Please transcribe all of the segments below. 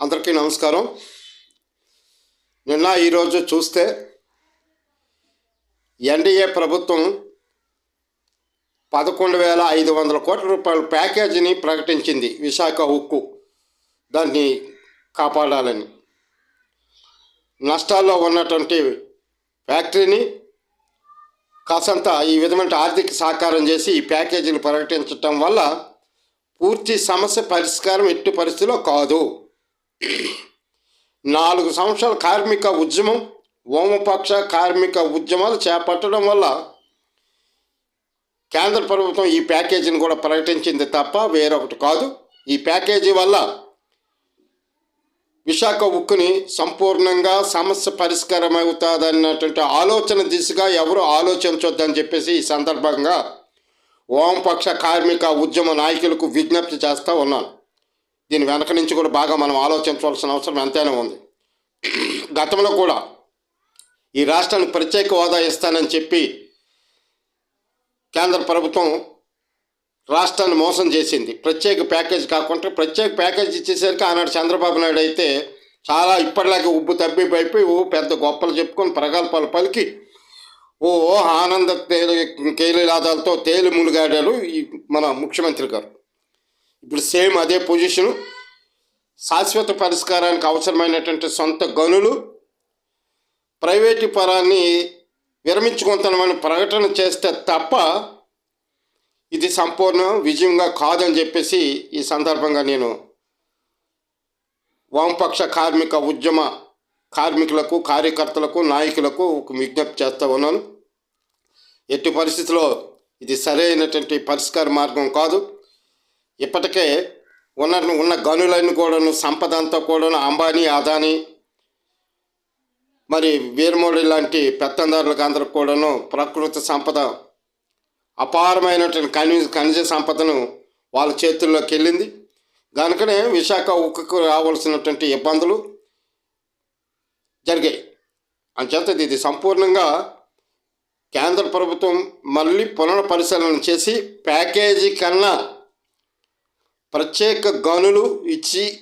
అందరికీ నమస్కారం. నిన్న ఈరోజు చూస్తే ఎన్డీఏ ప్రభుత్వం పదకొండు వేల ఐదు వందల కోట్ల రూపాయల ప్యాకేజీని ప్రకటించింది విశాఖ ఉక్కు. దాన్ని కాపాడాలని. నష్టాల్లో ఉన్నటువంటి ఫ్యాక్టరీని కాసంత ఈ విధమైన ఆర్థిక సహకారం చేసి ఈ ప్యాకేజీని ప్రకటించటం వల్ల పూర్తి సమస్య పరిష్కారం ఎట్టి పరిస్థితిలో కాదు. నాలుగు సంవత్సరాల కార్మిక ఉద్యమం వామపక్ష కార్మిక ఉద్యమాలు చేపట్టడం వల్ల కేంద్ర ప్రభుత్వం ఈ ప్యాకేజీని కూడా ప్రకటించింది తప్ప వేరొకటి కాదు. ఈ ప్యాకేజీ వల్ల విశాఖ ఉక్కుని సంపూర్ణంగా సమస్య పరిష్కారం అవుతుందన్నటువంటి ఆలోచన దిశగా ఎవరు ఆలోచించొద్దని చెప్పేసి ఈ సందర్భంగా వామపక్ష కార్మిక ఉద్యమ నాయకులకు విజ్ఞప్తి చేస్తూ ఉన్నాను. దీని వెనక నుంచి కూడా బాగా మనం ఆలోచించవలసిన అవసరం ఎంతైనా ఉంది. గతంలో కూడా ఈ రాష్ట్రానికి ప్రత్యేక హోదా ఇస్తానని చెప్పి కేంద్ర ప్రభుత్వం రాష్ట్రాన్ని మోసం చేసింది. ప్రత్యేక ప్యాకేజ్ కాకుండా ప్రత్యేక ప్యాకేజ్ ఇచ్చేసరికి ఆనాడు చంద్రబాబు నాయుడు అయితే చాలా ఇప్పటిలాగే ఉబ్బు తబ్బిపోయిపోయి ఓ పెద్ద గొప్పలు చెప్పుకొని ప్రగల్భాలు పలికి ఓ ఆనంద తేలి కేలిలాదాలతో తేలి మునిగాడారు ఈ మన ముఖ్యమంత్రి గారు. ఇప్పుడు సేమ్ అదే పొజిషను శాశ్వత పరిష్కారానికి అవసరమైనటువంటి సొంత గనులు ప్రైవేటు పరాన్ని విరమించుకుంటామని ప్రకటన చేస్తే తప్ప ఇది సంపూర్ణ విజయంగా కాదని చెప్పేసి ఈ సందర్భంగా నేను వామపక్ష కార్మిక ఉద్యమ కార్మికులకు కార్యకర్తలకు నాయకులకు ఒక విజ్ఞప్తి చేస్తూ ఉన్నాను. ఎట్టి పరిస్థితిలో ఇది సరైనటువంటి పరిష్కార మార్గం కాదు. ఇప్పటికే ఉన్న ఉన్న గనులన్నీ కూడాను సంపద అంతా కూడాను అంబానీ అదానీ మరి వీరమోడి లాంటి పెత్తందారులకు అందరికి కూడాను ప్రకృతి సంపద అపారమైనటువంటి ఖనిజ ఖనిజ సంపదను వాళ్ళ చేతుల్లోకి వెళ్ళింది. కనుకనే విశాఖ ఉక్కుకు రావాల్సినటువంటి ఇబ్బందులు జరిగాయి. అంచేత ఇది సంపూర్ణంగా కేంద్ర ప్రభుత్వం మళ్ళీ పునః పరిశీలన చేసి ప్యాకేజీ కన్నా ప్రత్యేక గనులు ఇచ్చి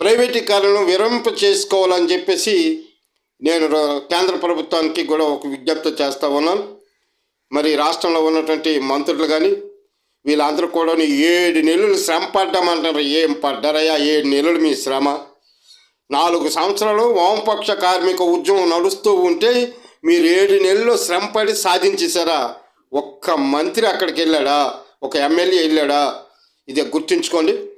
ప్రైవేటీకరణను విరంప చేసుకోవాలని చెప్పేసి నేను కేంద్ర ప్రభుత్వానికి కూడా ఒక విజ్ఞప్తి చేస్తూ ఉన్నాను. మరి రాష్ట్రంలో ఉన్నటువంటి మంత్రులు కానీ వీళ్ళందరూ కూడా ఏడు నెలలు శ్రమ పడ్డామంటారు. ఏం పడ్డారయ్యా? ఏడు నెలలు మీ శ్రమ. నాలుగు సంవత్సరాలు వామపక్ష కార్మిక ఉద్యమం నడుస్తూ ఉంటే మీరు ఏడు నెలలు శ్రమపడి సాధించేశారా? ఒక్క మంత్రి అక్కడికి వెళ్ళాడా? ఒక ఎమ్మెల్యే వెళ్ళాడా? ఇది గుర్తుంచుకోండి.